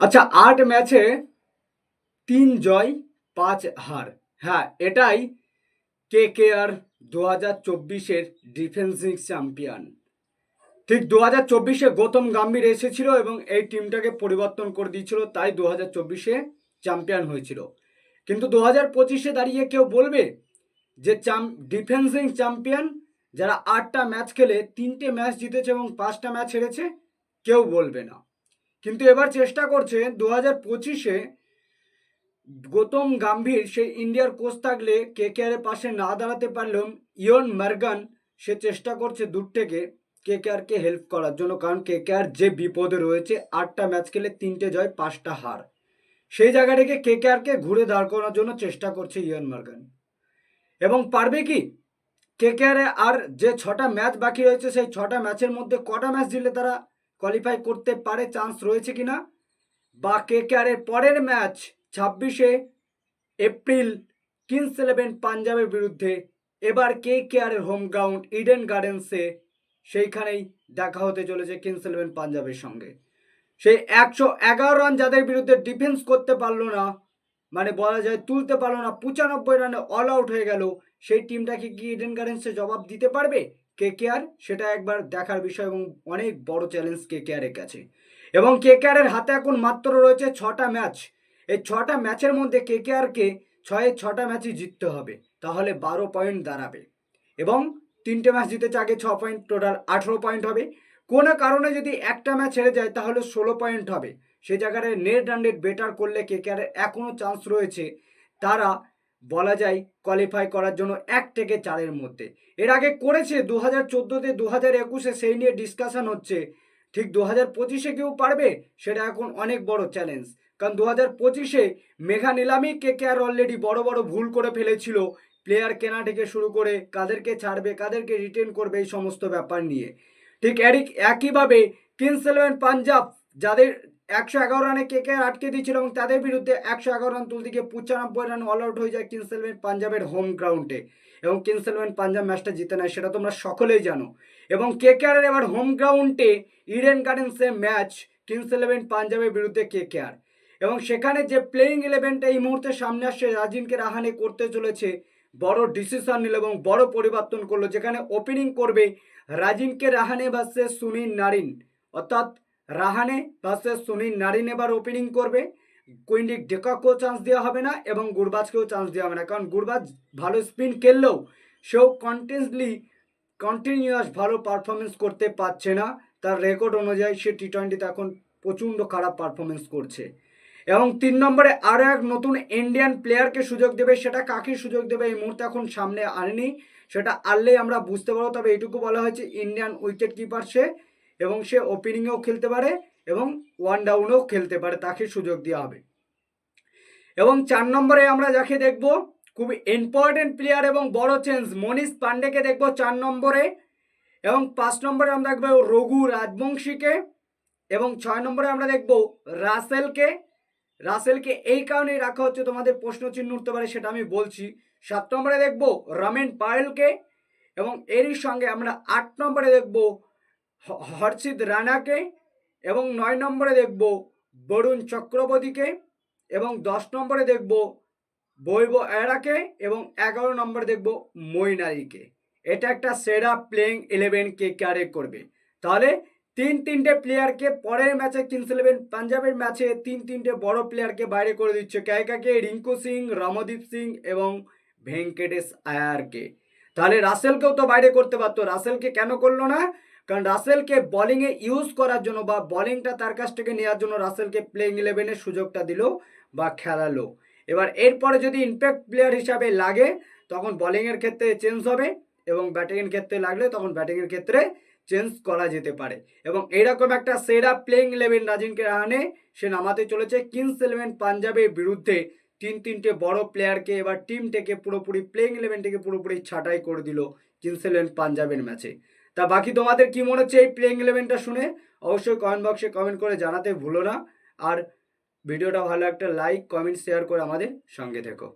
আচ্ছা আট ম্যাচে তিন জয়, পাঁচ হার। হ্যাঁ এটাই কে কে আর দু হাজার চব্বিশের ডিফেন্সিং চ্যাম্পিয়ন। ঠিক দু হাজার চব্বিশে গৌতম গাম্ভীর এসেছিল এবং এই টিমটাকে পরিবর্তন করে দিয়েছিল, তাই দু হাজার চব্বিশে চ্যাম্পিয়ন হয়েছিল। কিন্তু দু হাজার পঁচিশে দাঁড়িয়ে কেউ বলবে যে চাম ডিফেন্সিং চ্যাম্পিয়ন যারা আটটা ম্যাচ খেলে, তিনটে ম্যাচ জিতেছে এবং পাঁচটা ম্যাচ হেরেছে? কেউ বলবে না। কিন্তু এবার চেষ্টা করছে দু হাজার পঁচিশে গৌতম গাম্ভীর সেই ইন্ডিয়ার কোচ থাকলে কে কে আরের পাশে না দাঁড়াতে পারলেও ইয়ন মার্গান সে চেষ্টা করছে দূর থেকে কে কে আরকে হেল্প করার জন্য। কারণ কে কে আর যে বিপদে রয়েছে, আটটা ম্যাচ খেলে তিনটে জয়, পাঁচটা হার। সেই জায়গা থেকে কে কে আরকে ঘুরে দাঁড় করানোর জন্য চেষ্টা করছে ইয়ন মার্গান। এবং পারবে কি? কে কে আরে আর যে ছটা ম্যাচ বাকি রয়েছে, সেই ছটা ম্যাচের মধ্যে কটা ম্যাচ দিলে তারা কোয়ালিফাই করতে পারে চান্স রয়েছে কি না বা কে কে আরের পরের ম্যাচ ছাব্বিশে এপ্রিল কিংস ইলেভেন পাঞ্জাবের বিরুদ্ধে, এবার কে কে আরের হোম গ্রাউন্ড ইডেন গার্ডেন্সে সেইখানেই দেখা হতে চলেছে কিংস ইলেভেন পাঞ্জাবের সঙ্গে। সেই একশো এগারো রান যাদের বিরুদ্ধে ডিফেন্স করতে পারল না মানে বলা যায় তুলতে পারল না, পঁচানব্বই রানে অল আউট হয়ে গেল, সেই টিমটাকে কি ইডেন গার্ডেন্সে জবাব দিতে পারবে? কে কে আর সেটা একবার দেখার বিষয় এবং অনেক বড় চ্যালেঞ্জ কে কে আরের কাছে। এবং কে কে আরের হাতে এখন মাত্র রয়েছে ছটা ম্যাচ এই ছটা ম্যাচের মধ্যে কে কে আরকে ছয়ে, ছটা ম্যাচই জিততে হবে, তাহলে বারো পয়েন্ট দাঁড়াবে। এবং তিনটে ম্যাচ জিতেছে, আগে ছ পয়েন্ট টোটাল আঠেরো পয়েন্ট হবে। কোনো কারণে যদি একটা ম্যাচ হেরে যায়, তাহলে ষোলো পয়েন্ট হবে। সেই জায়গায় নেট রান রেট বেটার করলে কে কে আরের এখনও চান্স রয়েছে। তারা বলা যায় কোয়ালিফাই করার জন্য এক থেকে চারের মধ্যে। এর আগে করেছে দু হাজার চোদ্দোতে দু হাজার একুশে সেই নিয়ে ডিসকাশন হচ্ছে। ঠিক দু হাজার পঁচিশে কেউ পারবে? সেটা এখন অনেক বড় চ্যালেঞ্জ কারণ দু হাজার পঁচিশে মেঘা নিলামি কে কে আর অলরেডি বড় বড় ভুল করে ফেলেছিল। প্লেয়ার কেনা থেকে শুরু করে কাদেরকে ছাড়বে, কাদেরকে রিটেন করবে এই সমস্ত ব্যাপার নিয়ে। ঠিক এরিক একইভাবে কিংস ইলেভেন পাঞ্জাব, যাদের একশো এগারো রানে কে কে আটকে দিয়েছিল এবং তাদের বিরুদ্ধে একশো এগারো রান তুলতে গিয়ে পঁচানব্বই রান অল আউট হয়ে যায় কিংস ইলেভেন পাঞ্জাবের হোম গ্রাউন্ডে এবং কিংস ইলেভেন পাঞ্জাব ম্যাচটা জিতে নেয়, সেটা তোমরা সকলেই জানো। এবং কে কে আর এবার হোম গ্রাউন্ডে ইডেন গার্ডেন্সে ম্যাচ কিংস ইলেভেন পাঞ্জাবের বিরুদ্ধে কে কে আর এবং সেখানে যে প্লেয়িং ইলেভেনটা এই মুহূর্তে সামনে আসছে, রাজিনকে রাহানে করতে চলেছে, বড় ডিসিশন নিল এবং বড় পরিবর্তন করল, যেখানে ওপেনিং করবে রাজিনকে রাহানে ভার্সেস সুনীল নারিন। অর্থাৎ রাহানে ভার্সেস সুনীল নারিন এবার ওপেনিং করবে। কুইন্ডিক ডেকাকেও চান্স দেওয়া হবে না এবং গুরবাজকেও চান্স দেওয়া হবে না। কারণ গুরবাজ ভালো স্পিন খেললেও সেও কন্টিনিউসলি কন্টিনিউয়াস ভালো পারফরমেন্স করতে পারছে না। তার রেকর্ড অনুযায়ী সে টি টোয়েন্টিতে এখন প্রচণ্ড খারাপ পারফরমেন্স করছে। এবং তিন নম্বরে আরও এক নতুন ইন্ডিয়ান প্লেয়ারকে সুযোগ দেবে, সেটা কাকে সুযোগ দেবে এই মুহূর্তে এখন সামনে আনেনি। সেটা আনলেই আমরা বুঝতে পারব, তবে এইটুকু বলা হয়েছে ইন্ডিয়ান উইকেট কিপার সে এবং সে ওপেনিংয়েও খেলতে পারে এবং ওয়ান ডাউনেও খেলতে পারে, তাকে সুযোগ দেওয়া হবে। এবং চার নম্বরে আমরা যাকে দেখব, খুব ইম্পর্টেন্ট প্লেয়ার এবং বড় চেঞ্জ মনীষ পান্ডেকে দেখব চার নম্বরে। এবং পাঁচ নম্বরে আমরা দেখব রঘু রাজবংশীকে এবং ছয় নম্বরে আমরা দেখব রাসেলকে। রাসেলকে এই কারণেই রাখা হচ্ছে, তোমাদের প্রশ্ন চিহ্ন উঠতে পারে সেটা আমি বলছি। সাত নম্বরে দেখব রমেন পায়েলকে এবং এরই সঙ্গে আমরা আট নম্বরে দেখব হর্ষিত রানাকে এবং নয় নম্বরে দেখব বরুণ চক্রবর্তীকে এবং দশ নম্বরে দেখব বৈব এরাকে এবং এগারো নম্বরে দেখব মইনারিকে এটা একটা সেরা প্লেইং ইলেভেন কে ক্যারে করবে। তাহলে তিন তিনটে প্লেয়ারকে পরের ম্যাচে কিংস ইলেভেন পাঞ্জাবের ম্যাচে তিন তিনটে বড় প্লেয়ারকে বাইরে করে দিচ্ছে কায়কাকে রিঙ্কু সিং, রমদীপ সিং এবং ভেঙ্কটেশ আয়ারকে। তাহলে রাসেলকেও তো বাইরে করতে পারতো। রাসেলকে কেন করল না? কারণ রাসেলকে বলিংয়ে ইউজ করার জন্য বা বলিংটা তার কাছ থেকে নেওয়ার জন্য রাসেলকে প্লেইং ইলেভেনের সুযোগটা দিল বা খেলালো। এবার এরপরে যদি ইম্প্যাক্ট প্লেয়ার হিসাবে লাগে, তখন বলিংয়ের ক্ষেত্রে চেঞ্জ হবে এবং ব্যাটিংয়ের ক্ষেত্রে লাগলে তখন ব্যাটিংয়ের ক্ষেত্রে চেঞ্জ করা যেতে পারে। এবং এরকম একটা সেরা প্লেইং ইলেভেন রাজিনকে রাহানে সে নামাতে চলেছে কিংস ইলেভেন পাঞ্জাবের বিরুদ্ধে। তিন তিনটে বড় প্লেয়ারকে এবার টিম থেকে পুরোপুরি প্লেইং ইলেভেন থেকে পুরোপুরি ছাঁটাই করে দিল কিংস ইলেভেন পাঞ্জাবের ম্যাচে তা বাকি তোমাদের কি মনে হচ্ছে এই প্লেইং ইলেভেনটা শুনে? অবশ্যই কমেন্ট বক্সে কমেন্ট করে জানাতে ভুলো না। আর ভিডিওটা ভালো একটা লাইক কমেন্ট শেয়ার করে আমাদের সঙ্গে থেকো।